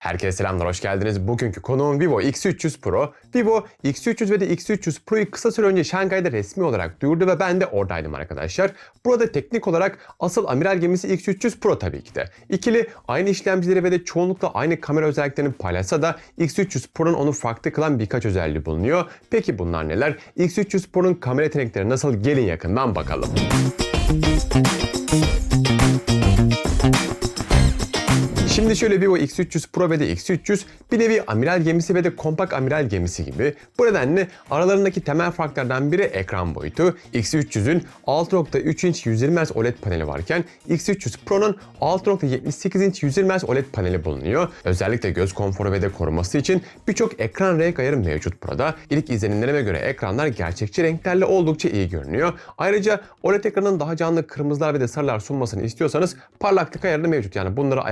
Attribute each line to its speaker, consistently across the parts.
Speaker 1: Herkese selamlar, hoş geldiniz. Bugünkü konuğum Vivo X300 Pro. Vivo X300 ve de X300 Pro'yu kısa süre önce Şangay'da resmi olarak duyurdu ve ben de oradaydım arkadaşlar. Burada teknik olarak asıl amiral gemisi X300 Pro tabii ki de. İkili aynı işlemcileri ve de çoğunlukla aynı kamera özelliklerini paylaşsa da X300 Pro'nun onu farklı kılan birkaç özelliği bulunuyor. Peki bunlar neler? X300 Pro'nun kamera yetenekleri nasıl? Gelin yakından bakalım. Şimdi şöyle Vivo X300 Pro ve de X300 bir nevi amiral gemisi ve de kompakt amiral gemisi gibi. Bu nedenle aralarındaki temel farklardan biri ekran boyutu. X300'ün 6.3 inç 120 Hz OLED paneli varken X300 Pro'nun 6.78 inç 120 Hz OLED paneli bulunuyor. Özellikle göz konforu ve de koruması için birçok ekran renk ayarı mevcut burada. İlk izlenimlerime göre ekranlar gerçekçi renklerle oldukça iyi görünüyor. Ayrıca OLED ekranın daha canlı kırmızılar ve de sarılar sunmasını istiyorsanız parlaklık ayarı mevcut. Yani bunları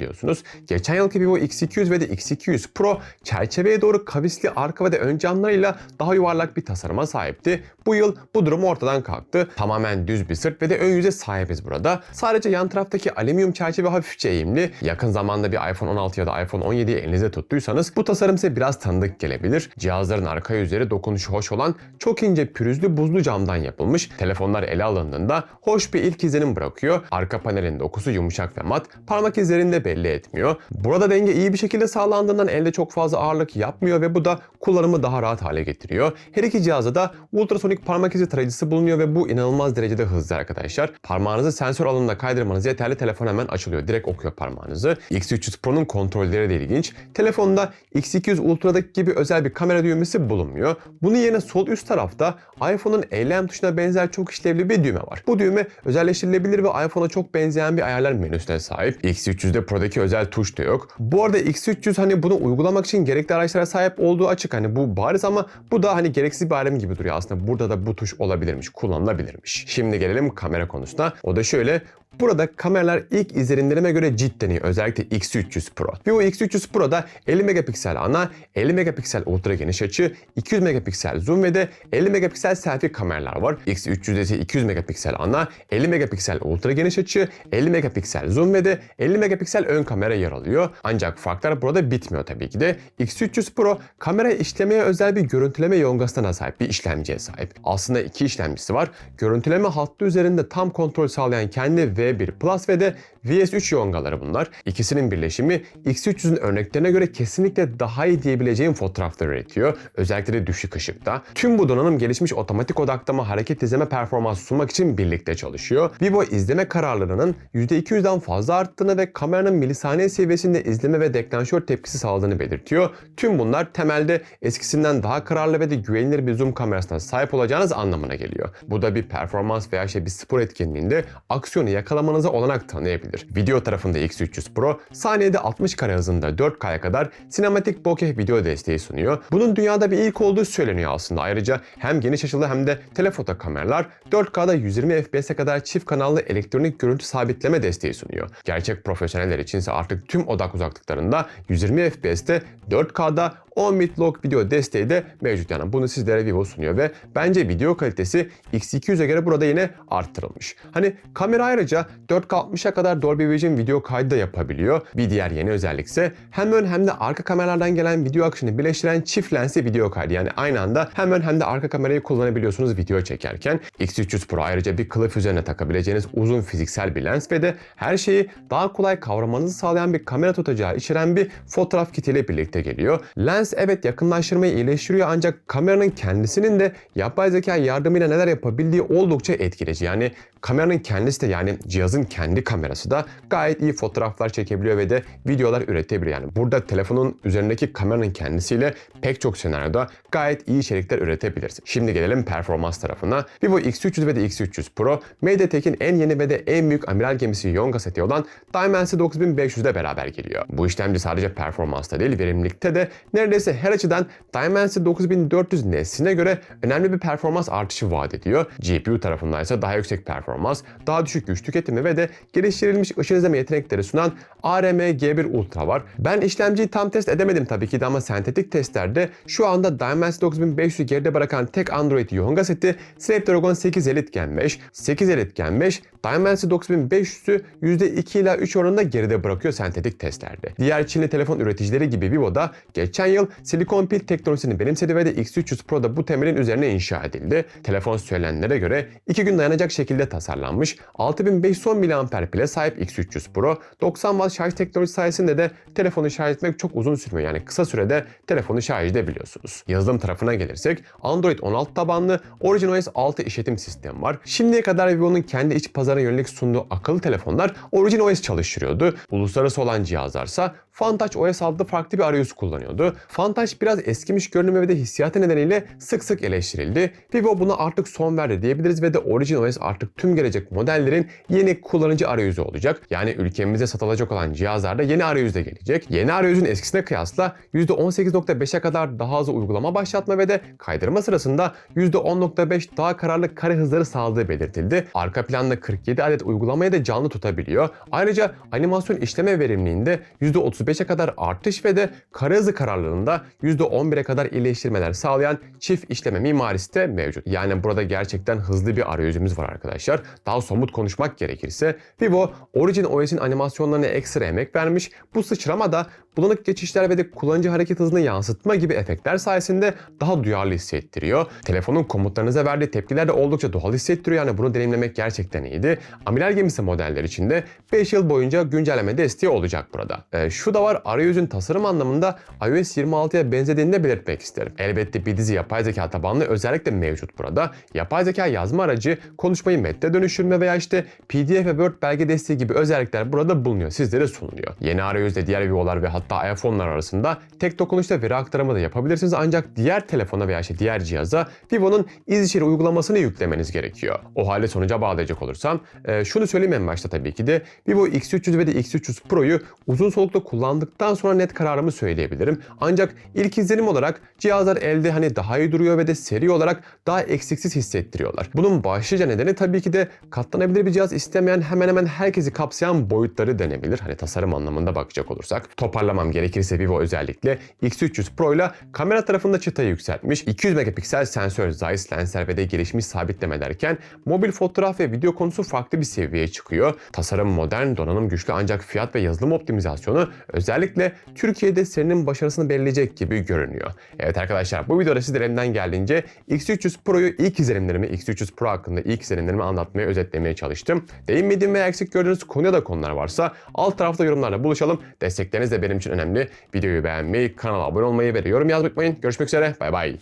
Speaker 1: ayarlayabiliyorsunuz. Geçen yılki Vivo X200 ve de X200 Pro çerçeveye doğru kavisli arka ve de ön camlarıyla daha yuvarlak bir tasarıma sahipti. Bu yıl bu durum ortadan kalktı. Tamamen düz bir sırt ve de ön yüze sahibiz burada. Sadece yan taraftaki alüminyum çerçeve hafifçe eğimli. Yakın zamanda bir iPhone 16 ya da iPhone 17'yi elinizde tuttuysanız bu tasarım size biraz tanıdık gelebilir. Cihazların arka yüzleri dokunuşu hoş olan çok ince pürüzlü buzlu camdan yapılmış. Telefonlar ele alındığında hoş bir ilk izlenim bırakıyor. Arka panelin dokusu yumuşak ve mat. Parmak izlerini de belli etmiyor. Burada denge iyi bir şekilde sağlandığından elde çok fazla ağırlık yapmıyor ve bu da kullanımı daha rahat hale getiriyor. Her iki cihazda da ultrasonik parmak izi tarayıcısı bulunuyor ve bu inanılmaz derecede hızlı arkadaşlar. Parmağınızı sensör alanına kaydırmanız yeterli telefon hemen açılıyor. Direkt okuyor parmağınızı. X300 Pro'nun kontrolleri de ilginç. Telefonda X200 Ultra'daki gibi özel bir kamera düğmesi bulunmuyor. Bunun yerine sol üst tarafta iPhone'un eylem tuşuna benzer çok işlevli bir düğme var. Bu düğme özelleştirilebilir ve iPhone'a çok benzeyen bir ayarlar menüsüne sahip. X300'de Pro'daki özel tuş da yok. Bu arada X300 hani bunu uygulamak için gerekli araçlara sahip olduğu açık. Hani bu bariz ama bu da hani gereksiz bir alem gibi duruyor aslında. Burada da bu tuş olabilirmiş, kullanılabilirmiş. Şimdi gelelim kamera konusuna. O da şöyle Burada kameralar ilk izlenimlerime göre cidden iyi. Özellikle X300 Pro. Vivo X300 Pro'da 50 megapiksel ana, 50 megapiksel ultra geniş açı, 200 megapiksel zoom ve de 50 megapiksel selfie kameralar var. X300'de ise 200 megapiksel ana, 50 megapiksel ultra geniş açı, 50 megapiksel zoom ve de 50 megapiksel ön kamera yer alıyor. Ancak farklar burada bitmiyor tabii ki de. X300 Pro kamera işlemeye özel bir görüntüleme yongasına sahip bir işlemciye sahip. Aslında iki işlemcisi var. Görüntüleme hattı üzerinde tam kontrol sağlayan kendi V1 Plus ve de VS3 yongaları bunlar. İkisinin birleşimi X300'ün örneklerine göre kesinlikle daha iyi diyebileceğim fotoğraflar üretiyor. Özellikle de düşük ışıkta. Tüm bu donanım gelişmiş otomatik odaklama hareket izleme performansı sunmak için birlikte çalışıyor. Vivo izleme kararlılığının %200'den fazla arttığını ve kameranın milisaniye seviyesinde izleme ve deklanşör tepkisi sağladığını belirtiyor. Tüm bunlar temelde eskisinden daha kararlı ve de güvenilir bir zoom kamerasına sahip olacağınız anlamına geliyor. Bu da bir performans veya işte bir spor etkinliğinde aksiyonu yakalamanıza olanak tanıyabilir. Video tarafında X300 Pro saniyede 60 kare hızında 4K'ya kadar sinematik bokeh video desteği sunuyor. Bunun dünyada bir ilk olduğu söyleniyor aslında. Ayrıca hem geniş açılı hem de telefoto kameralar 4K'da 120 FPS'e kadar çift kanallı elektronik görüntü sabitleme desteği sunuyor. Gerçek profesyoneller içinse artık tüm odak uzaklıklarında 120 FPS'te 4K'da 10 bit log video desteği de mevcut yani bunu sizlere Vivo sunuyor ve bence video kalitesi X200'e göre burada yine arttırılmış. Hani kamera ayrıca 4K 60'a kadar Dolby Vision video kaydı da yapabiliyor. Bir diğer yeni özellik ise hem ön hem de arka kameralardan gelen video akışını birleştiren çift lensli video kaydı. Yani aynı anda hem ön hem de arka kamerayı kullanabiliyorsunuz video çekerken. X300 Pro ayrıca bir kılıf üzerine takabileceğiniz uzun fiziksel bir lens ve de her şeyi daha kolay kavramanızı sağlayan bir kamera tutacağı içeren bir fotoğraf kitiyle birlikte geliyor. Lens evet yakınlaştırmayı iyileştiriyor ancak kameranın kendisinin de yapay zeka yardımıyla neler yapabildiği oldukça etkileyici. Yani kameranın kendisi de yani cihazın kendi kamerası da gayet iyi fotoğraflar çekebiliyor ve de videolar üretebiliyor. Yani burada telefonun üzerindeki kameranın kendisiyle pek çok senaryoda gayet iyi içerikler üretebilirsin. Şimdi gelelim performans tarafına. Vivo X300 ve de X300 Pro, MediaTek'in en yeni ve de en büyük amiral gemisi Yonga seti olan Dimensity 9500 ile beraber geliyor. Bu işlemci sadece performansta değil verimlilikte de neredeyse her açıdan Dimensity 9400 nesline göre önemli bir performans artışı vaat ediyor. GPU tarafından ise daha yüksek performans, daha düşük güç tüketimi ve de geliştirilmiş geliştirilmiş ışın izleme yetenekleri sunan ARM G1 Ultra var. Ben işlemciyi tam test edemedim tabii ki de ama sentetik testlerde şu anda Dimensity 9500'ü geride bırakan tek Android Yonga seti Snapdragon 8 Elite Gen 5, 8 Elite Gen 5, Dimensity 9500'ü %2 ila 3 oranında geride bırakıyor sentetik testlerde. Diğer Çinli telefon üreticileri gibi Vivo da geçen yıl silikon pil teknolojisini benimsedi ve de X300 Pro da bu temelin üzerine inşa edildi. Telefon söylenenlere göre 2 gün dayanacak şekilde tasarlanmış. 6510 mAh pile sahip X300 Pro 90 Watt şarj teknolojisi sayesinde de telefonu şarj etmek çok uzun sürmüyor. Yani kısa sürede telefonu şarj edebiliyorsunuz. Yazılım tarafına gelirsek Android 16 tabanlı OriginOS 6 işletim sistemi var. Şimdiye kadar Vivo'nun kendi iç pazara yönelik sunduğu akıllı telefonlar OriginOS çalıştırıyordu. Uluslararası olan cihazlarsa Fantouch OS adlı farklı bir arayüz kullanıyordu. Fantouch biraz eskimiş görünümü ve de hissiyatı nedeniyle sık sık eleştirildi. Vivo buna artık son verdi diyebiliriz ve de Origin OS artık tüm gelecek modellerin yeni kullanıcı arayüzü olacak. Yani ülkemizde satılacak olan cihazlarda yeni arayüzle gelecek. Yeni arayüzün eskisine kıyasla %18.5'e kadar daha az uygulama başlatma ve de kaydırma sırasında %10.5 daha kararlı kare hızları sağladığı belirtildi. Arka planda 47 adet uygulamayı da canlı tutabiliyor. Ayrıca animasyon işleme verimliğinde %35 %5'e kadar artış ve de kare hızı kararlılığında %11'e kadar iyileştirmeler sağlayan çift işleme mimarisi de mevcut. Yani burada gerçekten hızlı bir arayüzümüz var arkadaşlar. Daha somut konuşmak gerekirse Vivo Origin OS'in animasyonlarına ekstra emek vermiş. Bu sıçrama da bulanık geçişler ve de kullanıcı hareket hızını yansıtma gibi efektler sayesinde daha duyarlı hissettiriyor. Telefonun komutlarınıza verdiği tepkiler de oldukça doğal hissettiriyor. Yani bunu deneyimlemek gerçekten iyiydi. Amiral gemisi modeller içinde 5 yıl boyunca güncelleme desteği olacak burada. E, şu da var arayüzün tasarım anlamında iOS 26'ya benzediğini de belirtmek isterim. Elbette bir dizi yapay zeka tabanlı özellikle mevcut burada. Yapay zeka yazma aracı konuşmayı metne dönüştürme veya işte PDF ve Word belge desteği gibi özellikler burada bulunuyor. Sizlere sunuluyor. Yeni arayüzde diğer Vivo'lar ve hatta iPhone'lar arasında tek dokunuşta veri aktarımı da yapabilirsiniz ancak diğer telefona veya işte diğer cihaza Vivo'nun iz içeri uygulamasını yüklemeniz gerekiyor. O halde sonuca bağlayacak olursam e, şunu söyleyeyim en başta tabii ki de Vivo X300 ve de X300 Pro'yu uzun solukta kullandıktan sonra net kararımı söyleyebilirim. Ancak ilk izlenim olarak cihazlar elde hani daha iyi duruyor ve de seri olarak daha eksiksiz hissettiriyorlar. Bunun başlıca nedeni tabii ki de katlanabilir bir cihaz istemeyen hemen hemen herkesi kapsayan boyutları denebilir. Hani tasarım anlamında bakacak olursak. Toparlamam gerekirse Vivo özellikle X300 Pro ile kamera tarafında çıtayı yükseltmiş. 200 megapiksel sensör, Zeiss lensler ve de gelişmiş sabitleme derken mobil fotoğraf ve video konusu farklı bir seviyeye çıkıyor. Tasarım modern, donanım güçlü ancak fiyat ve yazılım optimizasyonu özellikle Türkiye'de serinin başarısını belirleyecek gibi görünüyor. Evet arkadaşlar bu videoda sizlere elimden geldiğince X300 Pro'yu ilk izlenimlerimi, X300 Pro hakkında ilk izlenimlerimi anlatmaya, özetlemeye çalıştım. Değinmediğim veya eksik gördüğünüz konuya da konular varsa alt tarafta yorumlarla buluşalım. Destekleriniz de benim için önemli. Videoyu beğenmeyi, kanala abone olmayı ve yorum yazmayı unutmayın. Görüşmek üzere. Bay bay.